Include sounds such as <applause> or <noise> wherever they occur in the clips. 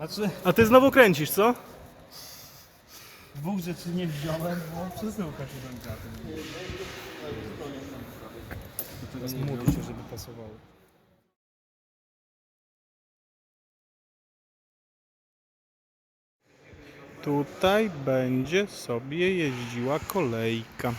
Znaczy, A ty znowu kręcisz, co? dwóch rzeczy nie wziąłem, bo przesyłka się będzie. Teraz mówi się, żeby pasowało. Tutaj będzie sobie jeździła kolejka.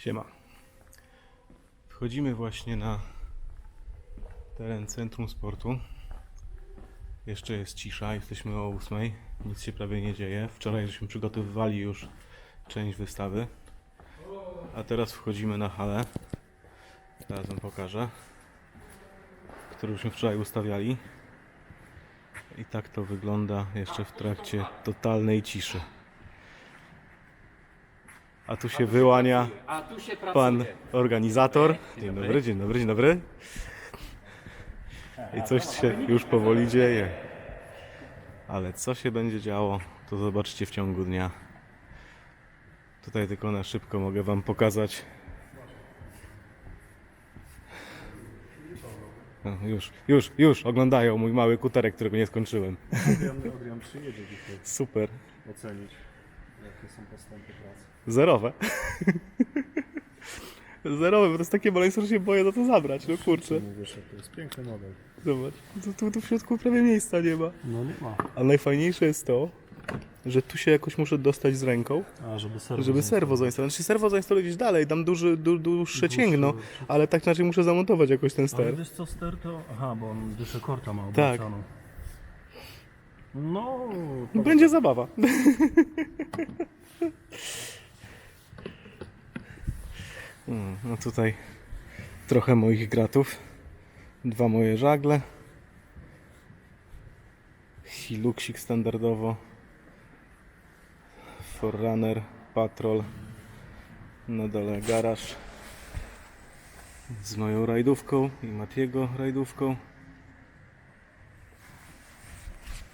Siema. Wchodzimy właśnie na teren centrum sportu. Jeszcze jest cisza, jesteśmy o 8. Nic się prawie nie dzieje. Wczoraj żeśmy przygotowywali już część wystawy. A teraz wchodzimy na halę. Teraz wam pokażę. Którą żeśmy wczoraj ustawiali. I tak to wygląda jeszcze w trakcie totalnej ciszy. A tu się wyłania A tu się pracuje. pan organizator. Dzień dobry, dzień dobry, dzień dobry. I coś się już powoli dzieje. Ale co się będzie działo, to zobaczcie w ciągu dnia. Tutaj tylko na szybko mogę wam pokazać. No, już, już, już oglądają mój mały kuterek, którego nie skończyłem. Adrian, Adrian przyjedzie dzisiaj Super. ocenić, jakie są postępy pracy. Zerowe. Zerowe, bo to jest takie maleństwo, że się boję za to zabrać, no kurczę. Mówisz, że to jest piękny model. Zobacz, tu, tu, tu w środku prawie miejsca nie ma. No nie ma. A najfajniejsze jest to, że tu się jakoś muszę dostać z ręką, A, żeby serwo żeby serwo zainstalować. Znaczy serwo zainstalować gdzieś dalej, dam duży, du, dłuższe cięgno, ale tak inaczej muszę zamontować jakoś ten Ale ster. wiesz co, ster to... Aha, bo on dyszę korta ma Tak. obracaną. No, to Będzie zabawa. <laughs> Mm, No tutaj trochę moich gratów. Dwa moje żagle. Hiluxik standardowo. Forerunner, Patrol. Na dole garaż. Z moją rajdówką i Matiego rajdówką.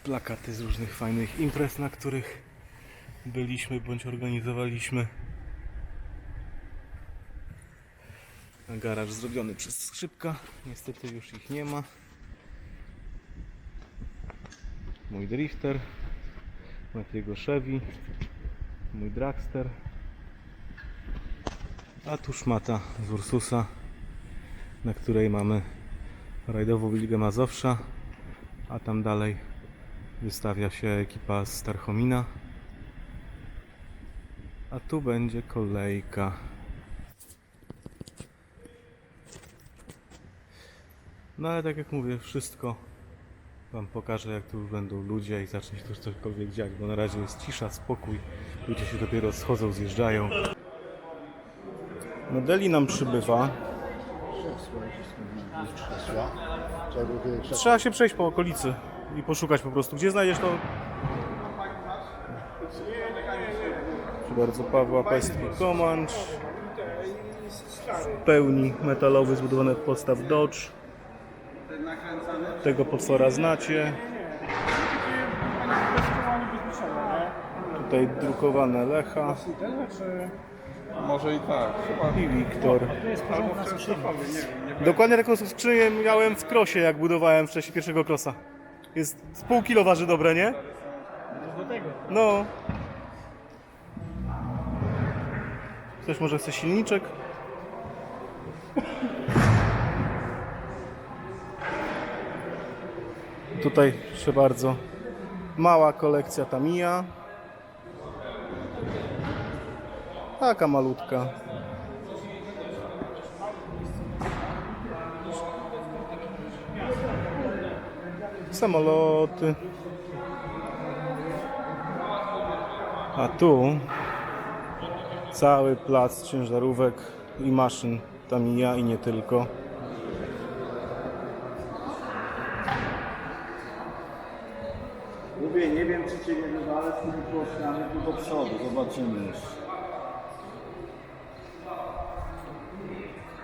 Plakaty z różnych fajnych imprez, na których byliśmy bądź organizowaliśmy. Garaż zrobiony przez skrzypka. Niestety już ich nie ma. Mój drifter, Matiego Chevy, mój dragster. A tu szmata z Ursusa, na której mamy rajdową Ligę Mazowsza, a tam dalej Wystawia się ekipa z Tarchomina. A tu będzie kolejka. No ale tak jak mówię, wszystko Wam pokażę jak tu będą ludzie i zacznie się też cokolwiek dziać, bo na razie jest cisza, spokój. Ludzie się dopiero schodzą, zjeżdżają. Modeli nam przybywa. Trzeba się przejść po okolicy i poszukać po prostu. Gdzie znajdziesz to? Proszę bardzo, Pawła Pestki Comanche. W pełni metalowy, zbudowany od podstaw Dodge. Tego potwora znacie. Tutaj drukowane Lecha Może i tak. I Wiktor. Dokładnie taką skrzynię miałem w krosie, jak budowałem wcześniej pierwszego krosa. Jest z pół kilo waży dobre, nie? No. Ktoś może chce silniczek? Tutaj proszę bardzo mała kolekcja Tamiya. Taka malutka. Samoloty. A tu cały plac ciężarówek i maszyn Tamiya i nie tylko. Mówię, nie wiem czy cię nie wywalę z tymi tu do przodu, zobaczymy jeszcze.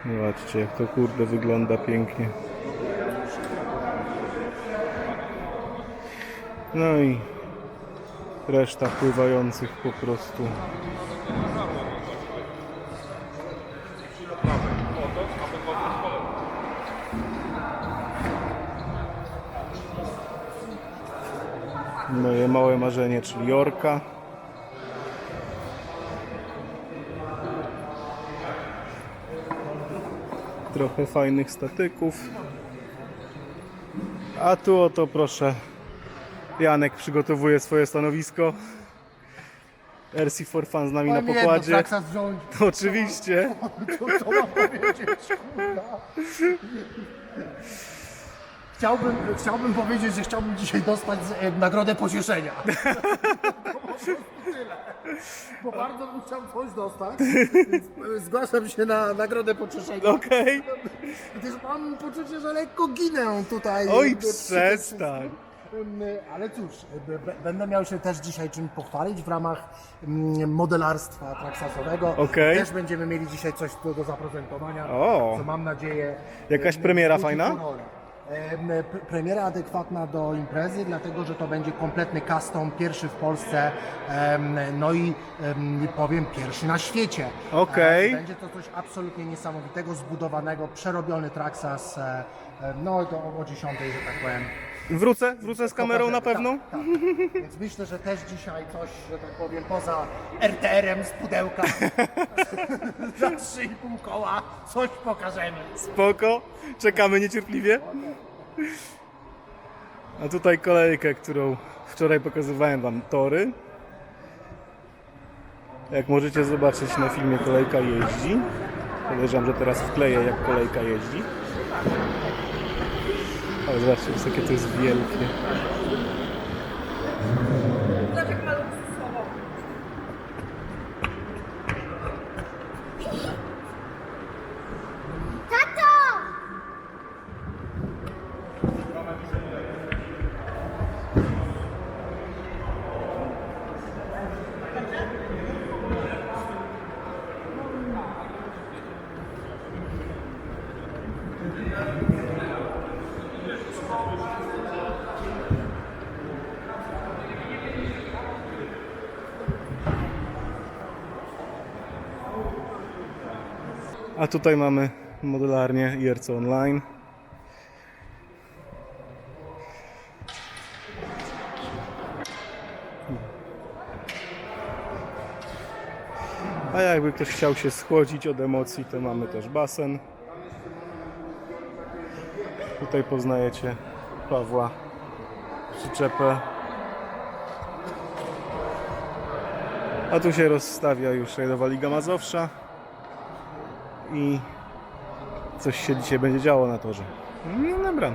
Zobaczcie jak to kurde wygląda pięknie. No i reszta pływających po prostu. Moje małe marzenie, czyli Jorka. Trochę fajnych statyków. A tu oto proszę, Janek przygotowuje swoje stanowisko. RC for Fun z nami na pokładzie. Traksas wziąć, <laughs> Oczywiście. <laughs> to, to mam powiedzieć, kurwa. Chciałbym, chciałbym powiedzieć, że chciałbym dzisiaj dostać e, nagrodę pocieszenia. To po prostu tyle. Bo bardzo bym chciał coś dostać, więc e, zgłaszam się na nagrodę pocieszenia. Okej. Gdyż mam poczucie, że lekko ginę tutaj. Oj, e, przy tym przestań. Ym, Ale cóż, b- będę miał się też dzisiaj czym pochwalić w ramach mm, modelarstwa traksasowego. Okej. Też będziemy mieli dzisiaj coś do, do zaprezentowania, O. co mam nadzieję... Jakaś ym, premiera fajna? Premiera adekwatna do imprezy, dlatego że to będzie kompletny custom, pierwszy w Polsce, no i em, powiem pierwszy na świecie. E, Będzie to coś absolutnie niesamowitego, zbudowanego, przerobiony Traxas, e, e, no to o 10, że tak powiem. Wrócę, wrócę z kamerą na pewno. Tak, tak. Więc myślę, że też dzisiaj coś, że tak powiem, poza RTR-em z pudełka <laughs> za 3,5 koła coś pokażemy. Spoko, czekamy niecierpliwie. A tutaj kolejkę, którą wczoraj pokazywałem Wam tory. Jak możecie zobaczyć na filmie kolejka jeździ. Podejrzewam, że teraz wkleję jak kolejka jeździ. Ale zobaczcie, jakie to jest wielkie. A tutaj mamy modelarnię IRC Online. A jakby ktoś chciał się schłodzić od emocji, to mamy też basen. Tutaj poznajecie Pawła przyczepę. A tu się rozstawia już Rajdowa Liga Mazowsza i coś się dzisiaj będzie działo na torze. No dobra.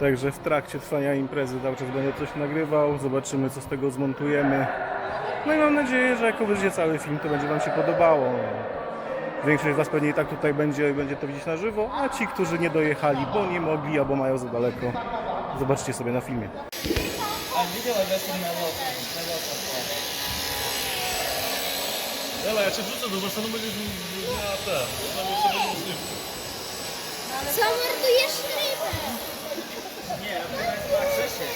Także w trakcie trwania imprezy cały czas będę coś nagrywał, zobaczymy co z tego zmontujemy. No i mam nadzieję, że jak obejrzycie cały film, to będzie Wam się podobało. Większość z Was pewnie i tak tutaj będzie, będzie to widzieć na żywo, a ci, którzy nie dojechali, bo nie mogli albo mają za daleko, zobaczcie sobie na filmie. Ela açıkçası dolaşanımızın dünyada. Dolaşanımızın. não orada yaşayayım mı? Não teraz patrzę się.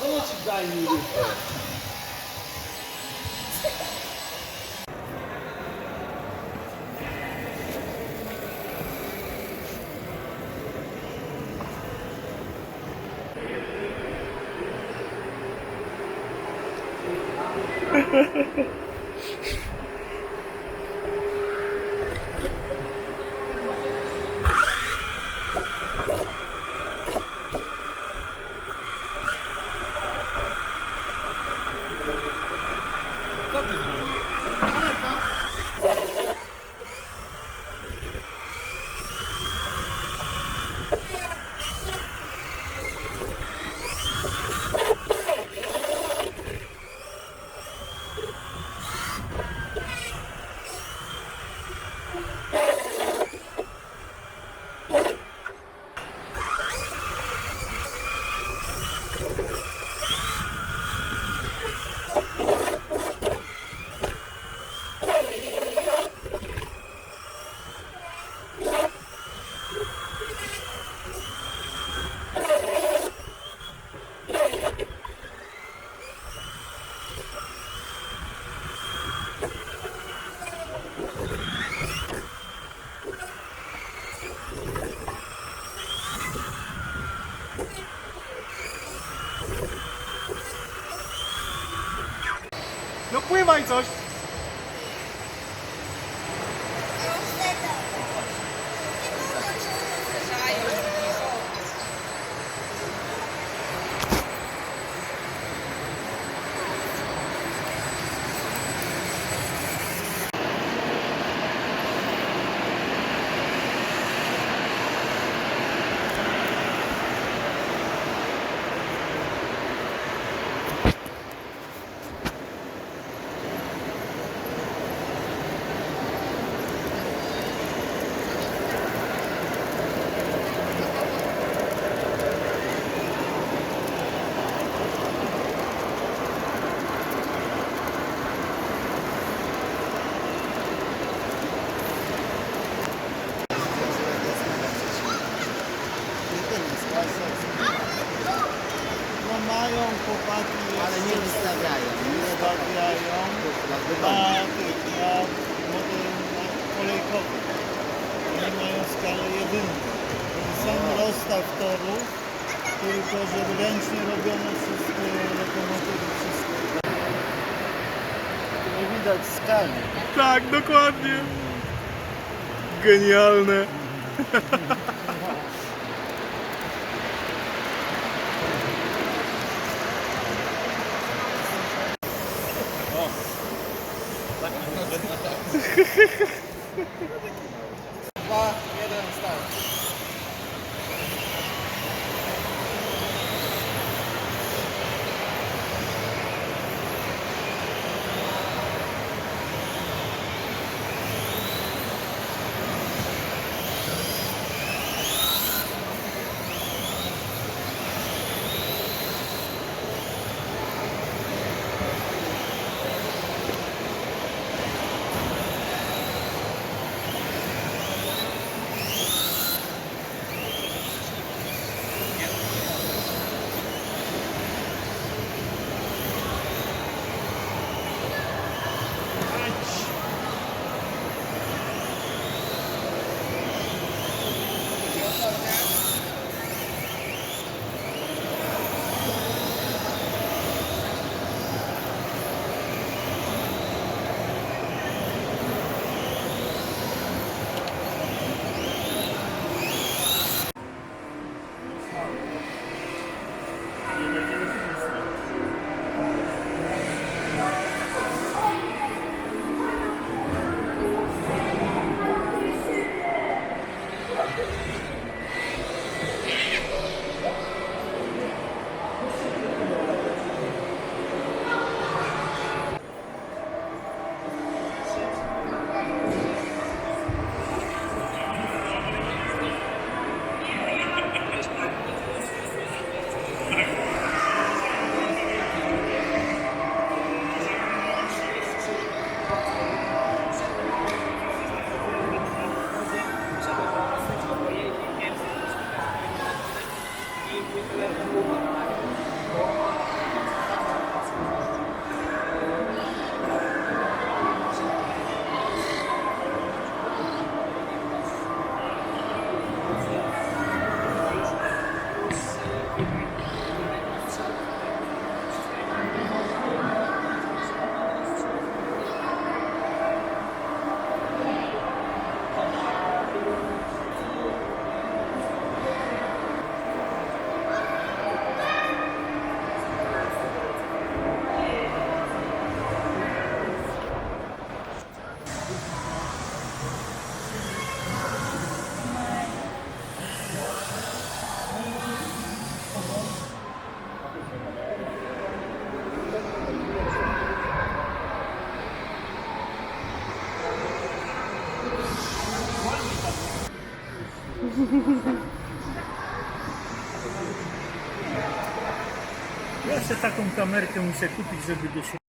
Não ci daj mi Ha ha ha. Kolejkowy. Oni mają skalę jedynkę. Ten sam rozstaw torów, tylko że ręcznie robione wszystkie lokomotywy, wszystko. Nie widać skali. Tak, dokładnie. Genialne. Ja jeszcze taką kamerkę muszę kupić, żeby do